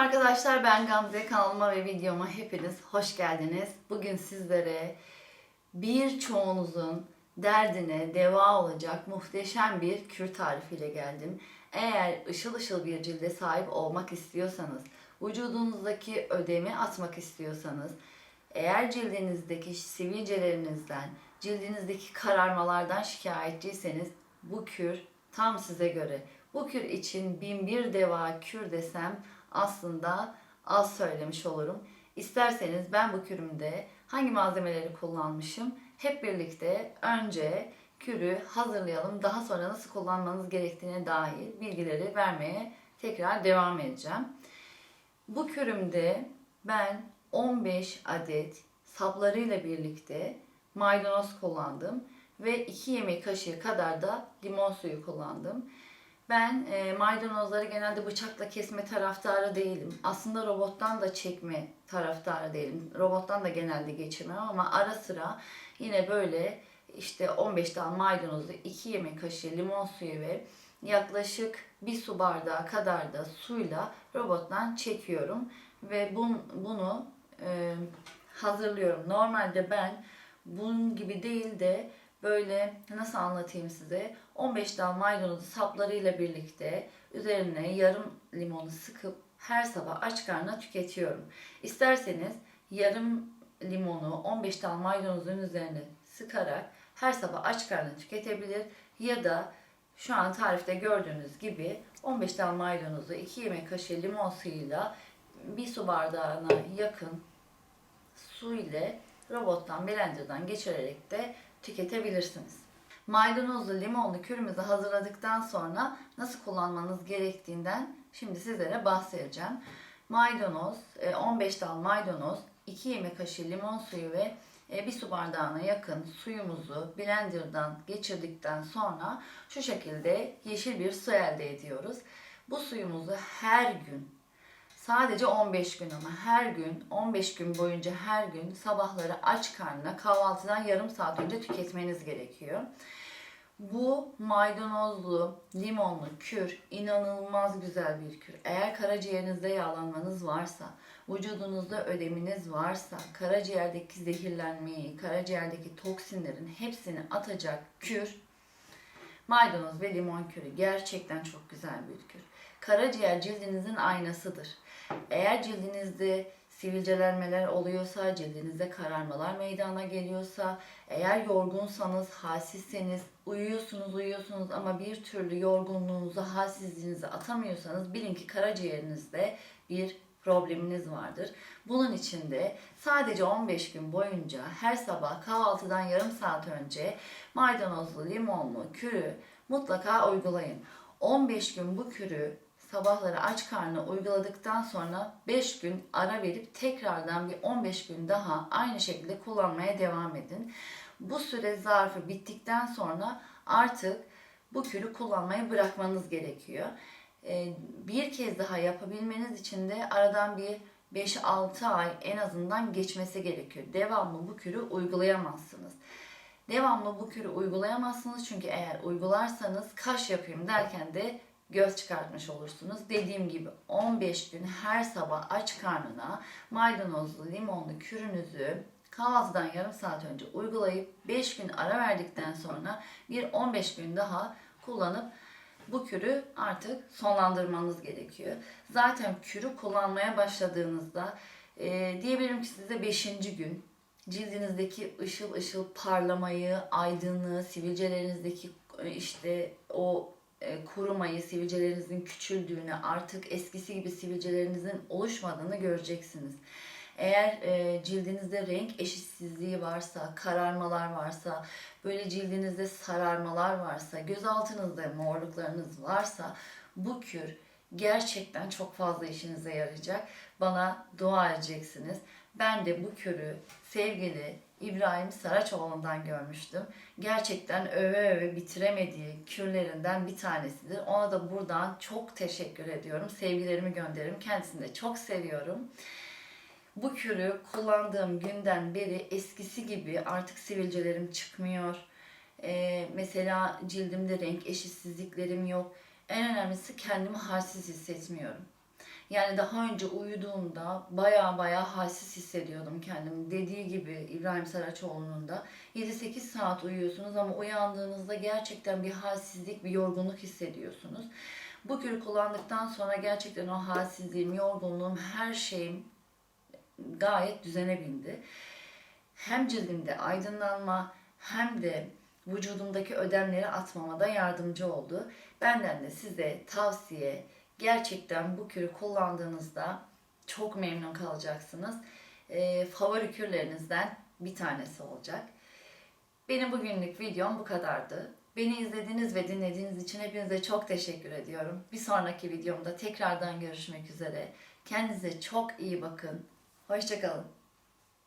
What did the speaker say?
arkadaşlar ben Gamze kanalıma ve videoma hepiniz hoş geldiniz. Bugün sizlere birçoğunuzun derdine deva olacak muhteşem bir kür tarifiyle geldim. Eğer ışıl ışıl bir cilde sahip olmak istiyorsanız, vücudunuzdaki ödemi atmak istiyorsanız, eğer cildinizdeki sivilcelerinizden, cildinizdeki kararmalardan şikayetçiyseniz bu kür tam size göre. Bu kür için bin bir deva kür desem aslında az söylemiş olurum. İsterseniz ben bu kürümde hangi malzemeleri kullanmışım hep birlikte önce kürü hazırlayalım. Daha sonra nasıl kullanmanız gerektiğine dair bilgileri vermeye tekrar devam edeceğim. Bu kürümde ben 15 adet saplarıyla birlikte maydanoz kullandım ve 2 yemek kaşığı kadar da limon suyu kullandım. Ben e, maydanozları genelde bıçakla kesme taraftarı değilim. Aslında robottan da çekme taraftarı değilim. Robottan da genelde geçirmem ama ara sıra yine böyle işte 15 tane maydanozu, 2 yemek kaşığı limon suyu ve yaklaşık bir su bardağı kadar da suyla robottan çekiyorum ve bun, bunu e, hazırlıyorum. Normalde ben bunun gibi değil de böyle nasıl anlatayım size 15 dal maydanozu saplarıyla birlikte üzerine yarım limonu sıkıp her sabah aç karnına tüketiyorum. İsterseniz yarım limonu 15 dal maydanozun üzerine sıkarak her sabah aç karnına tüketebilir ya da şu an tarifte gördüğünüz gibi 15 dal maydanozu 2 yemek kaşığı limon suyuyla bir su bardağına yakın su ile robottan blenderdan geçirerek de tüketebilirsiniz. Maydanozlu limonlu kürümüzü hazırladıktan sonra nasıl kullanmanız gerektiğinden şimdi sizlere bahsedeceğim. Maydanoz, 15 dal maydanoz, 2 yemek kaşığı limon suyu ve e, bir su bardağına yakın suyumuzu blenderdan geçirdikten sonra şu şekilde yeşil bir su elde ediyoruz. Bu suyumuzu her gün Sadece 15 gün ama her gün 15 gün boyunca her gün sabahları aç karnına kahvaltıdan yarım saat önce tüketmeniz gerekiyor. Bu maydanozlu, limonlu kür inanılmaz güzel bir kür. Eğer karaciğerinizde yağlanmanız varsa, vücudunuzda ödeminiz varsa, karaciğerdeki zehirlenmeyi, karaciğerdeki toksinlerin hepsini atacak kür maydanoz ve limon kürü gerçekten çok güzel bir kür. Karaciğer cildinizin aynasıdır. Eğer cildinizde sivilcelenmeler oluyorsa, cildinizde kararmalar meydana geliyorsa, eğer yorgunsanız, halsizseniz, uyuyorsunuz, uyuyorsunuz ama bir türlü yorgunluğunuzu, halsizliğinizi atamıyorsanız bilin ki karaciğerinizde bir probleminiz vardır. Bunun için de sadece 15 gün boyunca her sabah kahvaltıdan yarım saat önce maydanozlu, limonlu kürü mutlaka uygulayın. 15 gün bu kürü sabahları aç karnına uyguladıktan sonra 5 gün ara verip tekrardan bir 15 gün daha aynı şekilde kullanmaya devam edin. Bu süre zarfı bittikten sonra artık bu kürü kullanmayı bırakmanız gerekiyor. Ee, Bir kez daha yapabilmeniz için de aradan bir 5-6 ay en azından geçmesi gerekiyor. Devamlı bu kürü uygulayamazsınız. Devamlı bu kürü uygulayamazsınız çünkü eğer uygularsanız kaş yapayım derken de göz çıkartmış olursunuz. Dediğim gibi 15 gün her sabah aç karnına maydanozlu limonlu kürünüzü kahvaltıdan yarım saat önce uygulayıp 5 gün ara verdikten sonra bir 15 gün daha kullanıp bu kürü artık sonlandırmanız gerekiyor. Zaten kürü kullanmaya başladığınızda e, diyebilirim ki size 5. gün cildinizdeki ışıl ışıl parlamayı, aydınlığı, sivilcelerinizdeki e, işte o kurumayı, sivilcelerinizin küçüldüğünü, artık eskisi gibi sivilcelerinizin oluşmadığını göreceksiniz. Eğer e, cildinizde renk eşitsizliği varsa, kararmalar varsa, böyle cildinizde sararmalar varsa, göz altınızda morluklarınız varsa bu kür gerçekten çok fazla işinize yarayacak. Bana dua edeceksiniz. Ben de bu kürü sevgili İbrahim Saraçoğlu'ndan görmüştüm. Gerçekten öve öve bitiremediği kürlerinden bir tanesidir. Ona da buradan çok teşekkür ediyorum. Sevgilerimi gönderirim. Kendisini de çok seviyorum. Bu kürü kullandığım günden beri eskisi gibi artık sivilcelerim çıkmıyor. Ee, mesela cildimde renk eşitsizliklerim yok. En önemlisi kendimi halsiz hissetmiyorum. Yani daha önce uyuduğumda baya baya halsiz hissediyordum kendimi. Dediği gibi İbrahim Saraçoğlu'nun da 7-8 saat uyuyorsunuz ama uyandığınızda gerçekten bir halsizlik, bir yorgunluk hissediyorsunuz. Bu kürü kullandıktan sonra gerçekten o halsizliğim, yorgunluğum, her şeyim gayet düzene bindi. Hem cildimde aydınlanma hem de vücudumdaki ödemleri atmama da yardımcı oldu. Benden de size tavsiye gerçekten bu kürü kullandığınızda çok memnun kalacaksınız. Ee, favori kürlerinizden bir tanesi olacak. Benim bugünlük videom bu kadardı. Beni izlediğiniz ve dinlediğiniz için hepinize çok teşekkür ediyorum. Bir sonraki videomda tekrardan görüşmek üzere. Kendinize çok iyi bakın. Hoşçakalın.